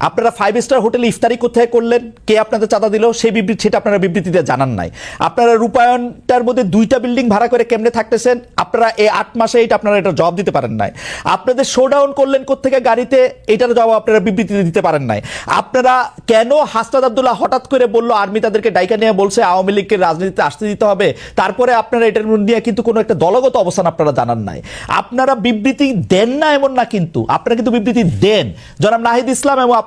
আপনারা five star হোটেলে ইফতারি কোথায় করলেন? কে আপনাদের চাঁদা দিল? সেই বিবৃতি সেটা আপনারা বিবৃতিতে জানান নাই। আপনারা রূপায়ণটার মধ্যে দুইটা বিল্ডিং ভাড়া করে কেমনে থাকতেছেন? আপনারা এই আট মাসে এটা আপনারা এটা জবাব দিতে পারেন নাই। আপনাদের শোডাউন করলেন কোথেকে গাড়িতে? এটার জবাব আপনারা বিবৃতিতে দিতে পারেন নাই। আপনারা কেন হাসনাদ আবদুল্লাহ হঠাৎ করে বলল, আর্মি তাদেরকে ডাইকা নিয়ে বলছে, আওয়ামী লীগকে রাজনীতিতে আসতে দিতে হবে তারপরে আপনারা এটার নিয়ে কিন্তু কোনো একটা দলগত অবস্থান আপনারা জানান নাই। আপনারা বিবৃতি দেন না এমন না কিন্তু। আপনারা কিন্তু বিবৃতি দেন। জনাব নাহিদ ইসলাম এবং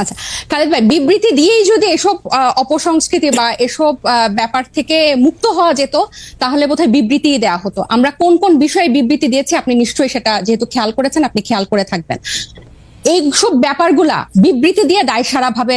আচ্ছা খালেদ ভাই, বিবৃতি দিয়েই যদি এসব অপসংস্কৃতি বা এসব ব্যাপার থেকে মুক্ত হওয়া যেত, তাহলে বোধহয় বিবৃতি দেওয়া হতো। আমরা কোন কোন বিষয়ে বিবৃতি দিয়েছি আপনি নিশ্চয়ই সেটা যেহেতু খেয়াল করেছেন, আপনি খেয়াল করে থাকবেন। এইসব ব্যাপারগুলা বিবৃতি দিয়ে দায়সারা ভাবে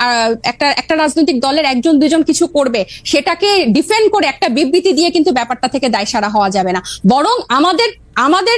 একটা একটা রাজনৈতিক দলের একজন, দুজন কিছু করবে, সেটাকে ডিফেন্ড করে একটা বিবৃতি দিয়ে কিন্তু ব্যাপারটা থেকে দায় সারা হওয়া যাবে না। বরং আমাদের আমাদের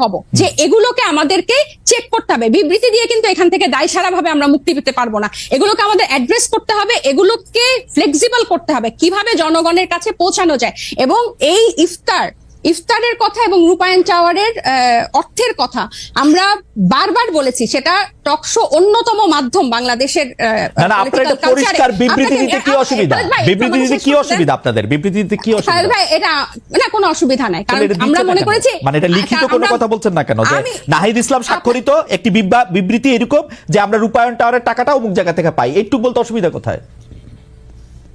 হব? যে এগুলোকে আমাদেরকে চেক করতে হবে। বিবৃতি দিয়ে কিন্তু এখান থেকে দায় সারা ভাবে আমরা মুক্তি পেতে পারব না। এগুলোকে আমাদের অ্যাড্রেস করতে হবে, এগুলোকে ফ্লেক্সিবল করতে হবে। কীভাবে জনগণের কাছে পৌঁছানো যায়? এবং এই ইফতার ইফতারের কথা এবং রূপায়ণ টাওয়ারের অর্থের কথা আমরা বারবার বলেছি সেটা টকশো অন্যতম মাধ্যম বাংলাদেশের। পরিষ্কার বিবৃতি দিতে কি অসুবিধা? বিবৃতি দিতে কি অসুবিধা আপনাদের? বিবৃতি দিতে কি অসুবিধা? ভাই এটা না কোনো অসুবিধা নাই কারণ আমরা মনে করেছি মানে এটা লিখিত আচ্ছা, কোনো কথা বলছেন না কেন? যে নাহিদ ইসলাম স্বাক্ষরিত একটি বিবৃতি এরকম যে আমরা রূপায়ণ টাওয়ারের টাকাটা অমুক জায়গা থেকে পাই। একটু বলতে অসুবিধা কোথায়?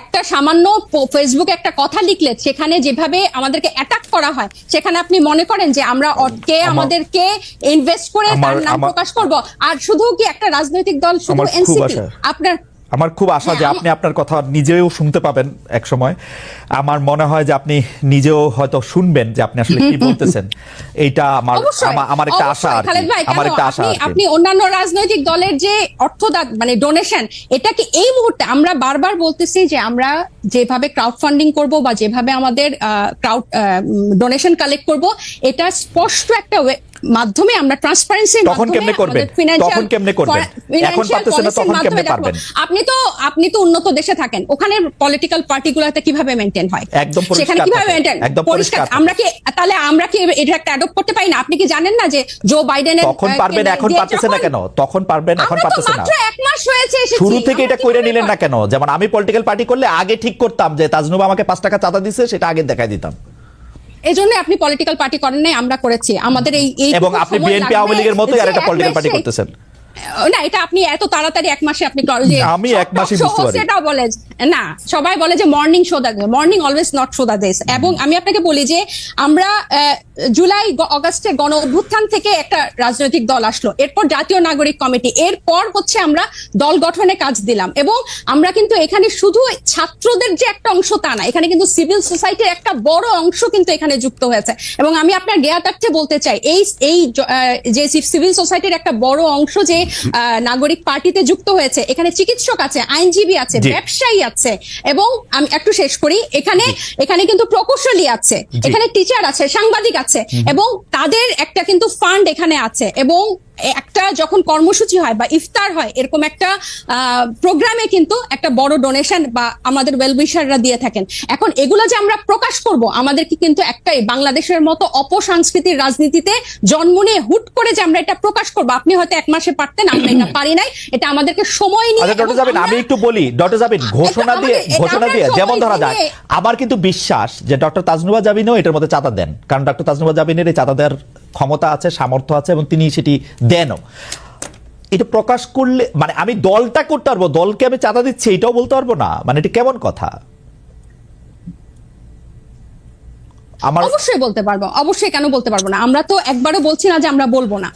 একটা সামান্য ফেসবুক একটা কথা লিখলে সেখানে যেভাবে আমাদেরকে অ্যাটাক করা হয় সেখানে আপনি মনে করেন যে আমরা কে আমাদেরকে ইনভেস্ট করে তার নাম প্রকাশ করব। আর শুধু কি একটা রাজনৈতিক দল শুধু এনসিপি আপনার আমার খুব আশা যে হ্যাঁ, আপনি আপনার কথা নিজেও শুনতে পাবেন এক সময় আমার মনে হয় যে আপনি নিজেও হয়তো শুনবেন যে আপনি আসলে কি বলতেছেন। এইটা আমার আমার- একটা আশা আর আমার একটা আশা আপনি আপনি অন্যান্য রাজনৈতিক দলের যে অর্থ মানে ডোনেশন এটা কি এই মুহূর্তে আমরা বারবার বলতেছি যে আমরা যেভাবে ক্রাউড ফান্ডিং করব বা যেভাবে আমাদের ক্রাউড ডোনেশন কালেক্ট করব এটা স্পষ্ট একটা মাধ্যমে আমরা ট্রান্সপারেন্সি তখন কেমনে করবেন? তখন কেমনে করবেন? এখন পারতেছেন না, তখন কেমনে পারবেন? আপনি তো আপনি তো উন্নত দেশে থাকেন ওখানে পলিটিক্যাল পার্টিগুলোতে কীভাবে মেনটেন হয় একদম সেখানে কীভাবে মেনটেন একদম পরিষ্কার আমরা কি তাহলে আমরা কি এটা একটা অ্যাডপ্ট করতে পারি না আপনি কি জানেন না যে জো বাইডেনের তখন পারবেন এখন দিয়ে পারতেছে না কেন তখন পারবেন এখন আমরা তো পারতেছে না মাত্র এক মাস হয়েছে। শুরু থেকে এটা কইরা নিলেন না কেন যেমন আমি পলিটিক্যাল পার্টি করলে আগে ঠিক করতাম যে তাজনুবা আমাকে পাঁচ টাকা চাঁদা দিছে সেটা আগে দেখাই দিতাম এই জন্য আপনি পলিটিক্যাল পার্টি করেন নাই আমরা করেছি। আমাদের এই এই এবং আপনি বিএনপি আওয়ামী লীগের মতোই আর একটা পলিটিক্যাল পার্টি করতেছেন। না এটা আপনি এত তাড়াতাড়ি এক মাসে আপনি আমি এক মাসে বুঝতে পারি। host বলে না সবাই বলে যে morning show the morning always not show the দেশ এবং আমি আপনাকে বলি যে আমরা জুলাই অগাস্টে গণ অভ্যুত্থান থেকে একটা রাজনৈতিক দল আসলো। এরপর জাতীয় নাগরিক কমিটি। এরপর হচ্ছে আমরা দল গঠনে কাজ দিলাম। এবং আমরা কিন্তু এখানে শুধু ছাত্রদের যে একটা অংশ তা না এখানে কিন্তু সিভিল সোসাইটির একটা বড় অংশ কিন্তু এখানে যুক্ত হয়েছে। এবং আমি আপনার জ্ঞাতার্থে বলতে চাই এই এই যে সিভিল সোসাইটির একটা বড় অংশ যে নাগরিক পার্টিতে যুক্ত হয়েছে। এখানে চিকিৎসক আছে আইনজীবী আছে ব্যবসায়ী আছে এবং আমি একটু শেষ করি এখানে এখানে কিন্তু প্রকৌশলী আছে এখানে টিচার আছে সাংবাদিক আছে এবং তাদের একটা কিন্তু ফান্ড এখানে আছে এবং একটা যখন কর্মসূচি হয় বা ইফতার হয় এরকম একটা প্রোগ্রামে কিন্তু একটা বড় ডোনেশন বা আমাদের ওয়েলউইশাররা দিয়ে থাকেন। এখন এগুলো যে আমরা প্রকাশ করব আমাদেরকে কিন্তু একটাই বাংলাদেশের মতো অপসংস্কৃতির রাজনীতিতে জন্ম নিয়ে হুট করে যে আমরা এটা প্রকাশ করব আপনি হয়তো এক মাসে পারতেন আমরা এটা পারি নাই এটা আমাদেরকে সময় নিয়ে আচ্ছা ডক্টর জাবিন আমি একটু বলি ডক্টর জাবিন ঘোষণা দিয়ে ঘোষণা দিয়ে যেমন ধরা যায় আমার কিন্তু বিশ্বাস যে ডক্টর তাজনুবা জাবিনও এটার মধ্যে চাঁদা দেন। কারণ ডক্টর তাজনুবা জাবিনের এই চাঁদা দেওয়ার ক্ষমতা আছে সামর্থ্য আছে এবং তিনি সেটি দেনও। এটা প্রকাশ করলে মানে আমি দলটা করতে পারব দলকে আমি চাঁদা দিচ্ছি এটাও বলতে পারব না? মানে এটা কেমন কথা? আমার অবশ্যই বলতে পারব অবশ্যই কেন বলতে পারব না? আমরা তো একবারও বলছি না যে আমরা বলব না।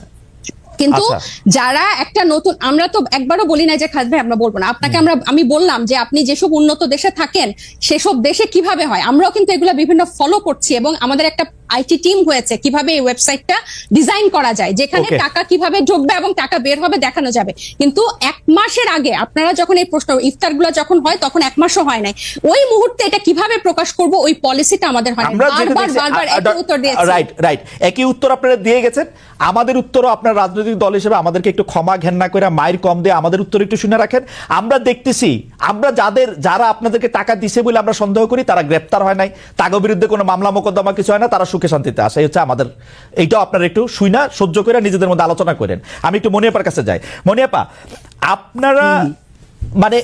কিন্তু আচ্ছা। যারা একটা নতুন আমরা তো একবারও বলি না যে খাদ ভাই আমরা বলব না। আপনাকে আমরা আমি বললাম যে আপনি যেসব উন্নত দেশে থাকেন সেসব দেশে কীভাবে হয়? আমরাও কিন্তু এগুলো বিভিন্ন ফলো করছি এবং আমাদের একটা আইটি টিম হয়েছে কীভাবে এই ওয়েবসাইটটা ডিজাইন করা যায় যেখানে টাকা কীভাবে ঢুকবে এবং টাকা বের হবে দেখানো যাবে। কিন্তু এক মাসের আগে আপনারা যখন এই প্রশ্ন ইফতারগুলো যখন হয় তখন এক মাসও হয় নাই। ওই মুহূর্তে এটা কীভাবে প্রকাশ করব ওই পলিসিটা আমাদের হয় বারবার বারবার একই উত্তর দিয়েছি। রাইট রাইট একই উত্তর আপনারা দিয়ে গেছেন। আমাদের উত্তরও আপনার রাজনৈতিক দল হিসেবে আমাদেরকে একটু ক্ষমা ঘেন্না করে মায়ের কম দিয়ে আমাদের উত্তর একটু শুনে রাখেন। আমরা দেখতেছি আমরা যাদের যারা আপনাদেরকে টাকা দিছে বলে আমরা সন্দেহ করি তারা গ্রেপ্তার হয় নাই। তাগো বিরুদ্ধে কোনো মামলা মোকদ্দমা কিছু হয় না তারা সুখে শান্তিতে আসে হচ্ছে আমাদের এইটাও আপনারা একটু শুইনা সহ্য করে নিজেদের মধ্যে আলোচনা করেন। আমি একটু মনিয়াপার কাছে যাই। মনিয়াপা আপনারা মানে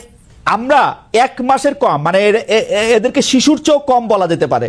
আমরা এক মাসের কম মানে এদেরকে শিশুর চেয়েও কম বলা যেতে পারে।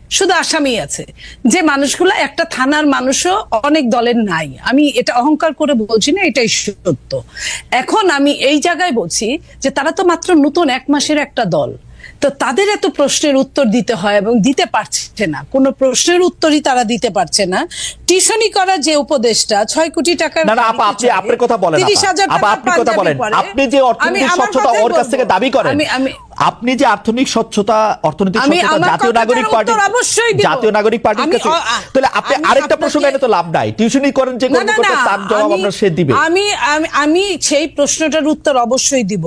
শুধু আসামি আছে। যে মানুষগুলো একটা থানার মানুষও অনেক দলের নাই। আমি এটা অহংকার করে বলছি না এটাই সত্য। এখন আমি এই জায়গায় বলছি যে তারা তো মাত্র নতুন এক মাসের একটা দল। তো তাদের এত প্রশ্নের উত্তর দিতে হয় এবং দিতে পারছে না। কোনো প্রশ্নের উত্তরই তারা দিতে পারছে না। টিউশনি করা যে উপদেশটা ছয় কোটি টাকার না না আপা আপনি আপনার কথা বলেন আপনি কথা বলেন। আপনি যে অর্থনৈতিক স্বচ্ছতা ওর কাছ থেকে দাবি করেন আমি আমি আপনি যে আর্থিক স্বচ্ছতা অর্থনৈতিক স্বচ্ছতা জাতীয় নাগরিক পার্টি অবশ্যই জাতীয় নাগরিক পার্টির কাছে তাহলে আপনি আরেকটা প্রসঙ্গ এনে তো লাভ নাই। টিউশনি করেন যে কর্মকর্তা তার জবাব আমি- আমরা সে দিবে। আমি আমি আমি সেই প্রশ্নটার উত্তর অবশ্যই দিব।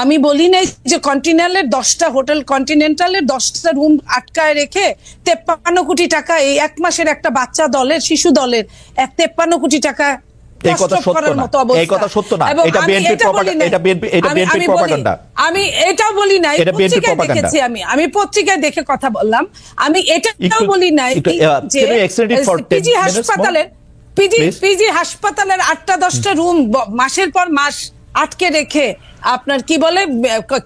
আমি বলি নাই যে কন্টিনেন্টালের দশটা হোটেল কন্টিনেন্টালের দশটা রুম আটকায় রেখে তেপ্পান্ন কোটি টাকা এই এক মাসের একটা বাচ্চা দলের শিশু দলের এক তেপ্পান্ন কোটি টাকা এই কথা সত্য না। এই কথা সত্য না। এটা আমি BNP এটা নাই। এটা BNP এটা আমি- বলি- নাই এটা propaganda। দেখেছি আমি। আমি পত্রিকায় দেখে কথা বললাম। আমি এটাও বলি নাই যে can you extend it for 10 PG হাসপাতালের পিজি পিজি হাসপাতালের আটটা দশটা রুম মাসের পর মাস আটকে রেখে আপনার কি বলে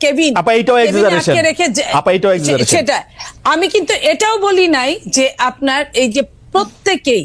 কেবিন আটকে রেখে সেটা আমি কিন্তু এটাও বলি নাই যে আপনার এই যে প্রত্যেকেই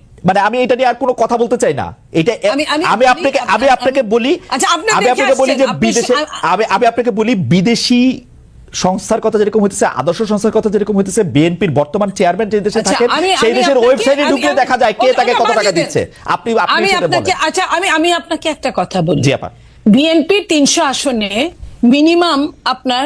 মানে আমি এটা নিয়ে আর কোনো কথা বলতে চাই না। এটা আমি- আপনাকে আমি- আপনাকে বলি আচ্ছা, আমি আপনাকে বলি যে বিদেশে আমি আমি আপনাকে বলি বিদেশি সংস্থার কথা যেরকম হইতেছে আদর্শ সংস্থার কথা যেরকম হইতেছে বিএনপির বর্তমান চেয়ারম্যান যে দেশে আচ্ছা, থাকেন সেই দেশের ওয়েবসাইটে আমি- দেখা যায় কে তাকে কত টাকা দিচ্ছে। আপনি আপনি আমি আপনাকে আচ্ছা আমি আমি আপনাকে একটা কথা বলি। জি আপা বিএনপি তিনশো আসনে মিনিমাম আপনার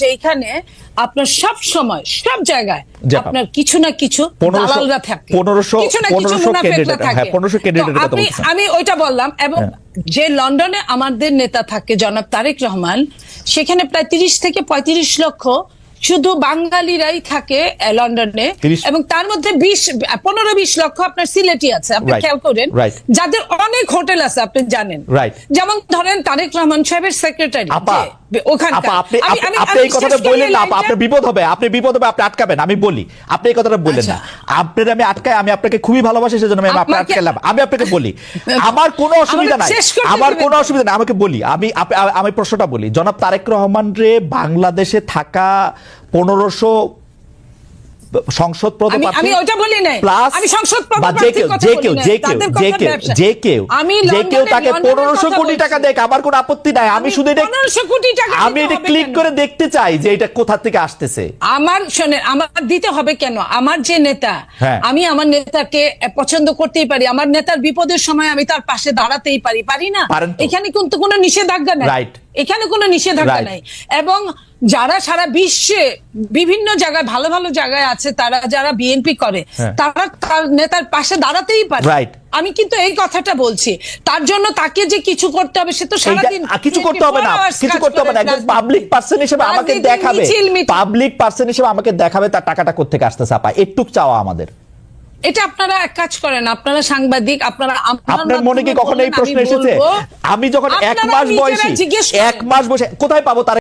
যে এখানে আপনার সব সময় সব জায়গায় আপনার কিছু না কিছু দালালরা থাকে। 1500 কিছু না কিছু মুনাফেকরা থাকে হ্যাঁ, 1500 candidate তো এর কথা আপনি বলতেছেন। আমি ওইটা বললাম এবং যে লন্ডনে আমাদের নেতা থাকে জনাব তারেক রহমান সেখানে প্রায় তিরিশ থেকে পঁয়ত্রিশ লক্ষ শুধু বাঙালিরাই থাকে লন্ডনে। এবং তার মধ্যে বিশ পনেরো বিশ লক্ষ আপনার সিলেটি আছে আপনি খেয়াল করেন। যাদের অনেক হোটেল আছে আপনি জানেন। যেমন ধরেন তারেক রহমান সাহেবের সেক্রেটারি আপনি আপনি- এই কথাটা বললেন না আপনার বিপদ হবে আপনি বিপদ হবে আপনি আটকাবেন আমি বলি। আপনি এই কথাটা বললেন না। আপনার আমি আটকাই আমি আপনাকে খুবই ভালোবাসি সেজন্য আমি আপনাকে আটকালাম আমি আপনাকে বলি আমার কোনো অসুবিধা নাই আমার কোনো অসুবিধা নাই আমাকে বলি। আমি আমি প্রশ্নটা বলি জনাব তারেক রহমান রে বাংলাদেশে থাকা পনেরোশো সংসদ আমি আমি ওটা বলি নাই। প্লাস আমি সংসদ যে কেউ যে কেউ যে কেউ যে কেউ যে কেউ আমি যে কেউ তাকে লন্ডনের পনেরোশো কথা কোটি টাকা দেখ আমার কোনো আপত্তি নাই। আমি শুধু এটা 1500 কোটি টাকা আমি এটা ক্লিক করে দেখতে চাই যে এটা কোথা থেকে আসতেছে। আমার শোনেন আমার দিতে হবে কেন? আমার যে নেতা হ্যাঁ। আমি আমার নেতাকে পছন্দ করতেই পারি। আমার নেতার বিপদের সময় আমি তার পাশে দাঁড়াতেই পারি। পারি না? এখানে কিন্তু কোনো নিষেধাজ্ঞা নাই। Right. এখানে কোনো নিষেধাজ্ঞা নাই। এবং যারা সারা বিশ্বে বিভিন্ন জায়গায় ভালো ভালো জায়গায় আছে তারা যারা বিএনপি করে হ্যাঁ। তারা তার নেতার পাশে দাঁড়াতেই পারে। আমি কিন্তু এই কথাটা বলছি। তার জন্য তাকে যে কিছু করতে হবে সে তো সারাদিন কিছু করতে হবে না। কিছু করতে হবে না। একজন পাবলিক পার্সন হিসেবে আমাকে দেখাবে। পাবলিক পার্সন হিসেবে আমাকে দেখাবে তার টাকাটা কোথেকে আসতেছে আপা। একটুক চাওয়া আমাদের। এটা আপনারা এক কাজ করেন আপনারা সাংবাদিক আপনারা আপনার মনে কি কখনো এই প্রশ্ন এসেছে? আমি যখন এক মাস বয়সী জিজ্ঞেস এক মাস বসে কোথায় পাবো তার